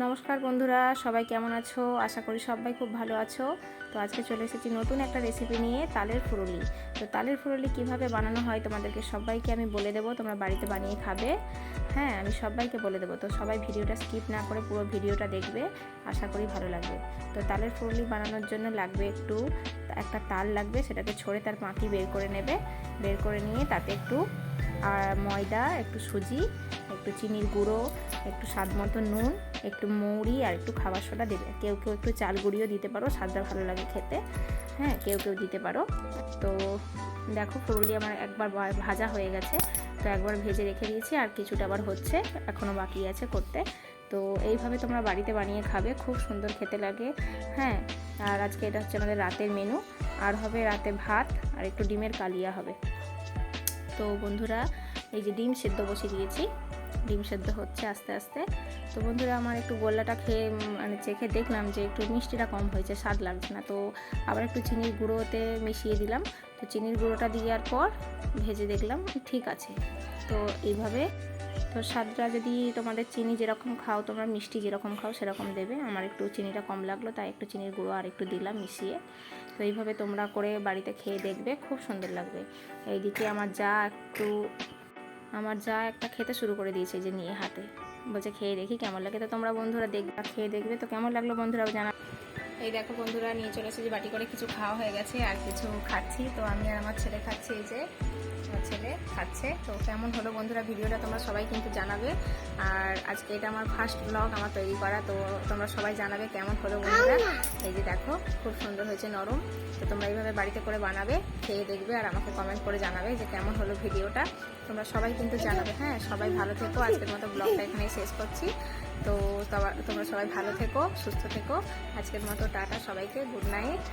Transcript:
নমস্কার বন্ধুরা, সবাই কেমন আছো? আশা করি সবাই খুব ভালো আছো। তো আজকে চলে এসেছি নতুন একটা রেসিপি নিয়ে তালের ফুরুলি। তো তালের ফুরুলি কীভাবে বানানো হয় তোমাদেরকে সবাইকে আমি বলে দেবো, তোমরা বাড়িতে বানিয়ে খাবে। হ্যাঁ আমি সবাইকে বলে দেবো, তো সবাই ভিডিওটা স্কিপ না করে পুরো ভিডিওটা দেখবে, আশা করি ভালো লাগবে। তো তালের ফুরুলি বানানোর জন্য লাগবে একটু, একটা তাল লাগবে, সেটাকে ছড়ে তার মাটি বের করে নেবে। বের করে নিয়ে তাতে একটু আর ময়দা, একটু সুজি, একটু চিনির গুঁড়ো, একটু স্বাদ মতো নুন একটু মৌরি আর একটু খাবার সোডা দেবে। কেউ কেউ একটু চাল গুঁড়িও দিতে পারো স্বাদটা ভালো লাগে খেতে। হ্যাঁ কেউ কেউ দিতে পারো। তো দেখো পুরুলি আমার একবার ভাজা হয়ে গেছে। তো একবার ভেজে রেখে দিয়েছি আর কিছুটা আবার হচ্ছে এখনও বাকি আছে করতে। তো এইভাবে তোমরা বাড়িতে বানিয়ে খাবে, খুব সুন্দর খেতে লাগে। হ্যাঁ আর আজকে এটা হচ্ছে আমাদের রাতের মেনু আর হবে রাতে ভাত আর একটু ডিমের কালিয়া হবে। তো বন্ধুরা, এই যে ডিম সেদ্ধ বসিয়ে দিয়েছি। ডিম সেদ্ধ হচ্ছে আস্তে আস্তে। তো বন্ধুরা আমার একটু গোল্লাটা খেয়ে মানে চেখে দেখলাম যে একটু মিষ্টিটা কম হয়েছে, স্বাদ লাগছে না। তো আবার একটু চিনির গুঁড়োতে মিশিয়ে দিলাম। তো চিনির গুঁড়োটা দেওয়ার পর ভেজে দেখলাম ঠিক আছে। তো এইভাবে, তো স্বাদটা যদি তোমাদের চিনি যেরকম খাও, তোমরা মিষ্টি যেরকম খাও সেরকম দেবে। আমার একটু চিনিটা কম লাগল, তাই একটু চিনির গুঁড়ো আর একটু দিলাম মিশিয়ে। তো এইভাবে তোমরা করে বাড়িতে খেয়ে দেখবে, খুব সুন্দর লাগবে। এইদিকে আমার যা একটু আমার যা একটা খেতে শুরু করে দিয়েছে যে নিয়ে হাতে। বলছে, খেয়ে দেখি কেমন লাগে। তো তোমরা বন্ধুরা দেখবে, খেয়ে দেখবে। তো কেমন লাগল বন্ধুরা জানা? এই দেখো বন্ধুরা, নিয়ে চলে যে বাটি করে। কিছু খাওয়া হয়ে গেছে আর কিছু খাচ্ছি। তো আমি আর আমার ছেলে খাচ্ছি এই যে আমার ছেলে খাচ্ছে। তো কেমন হলো বন্ধুরা ভিডিওটা তোমরা সবাই কিন্তু জানাবে। আর আজকে এটা আমার ফার্স্ট ব্লগ আমার তৈরি করা, তো তোমরা সবাই জানাবে কেমন হলো বন্ধুরা। এই যে দেখো, খুব সুন্দর হয়েছে নরম। তো তোমরা এইভাবে বাড়িতে করে বানাবে, খেয়ে দেখবে আর আমাকে কমেন্ট করে জানাবে যে কেমন হলো ভিডিওটা। তোমরা সবাই কিন্তু জানাবে হ্যাঁ সবাই ভালো থেকো। আজকের মতো ব্লগটা এখানেই শেষ করছি। তো তোমরা সবাই ভালো থেকো, সুস্থ থেকো। আজকের মতো টাটা সবাইকে গুড নাইট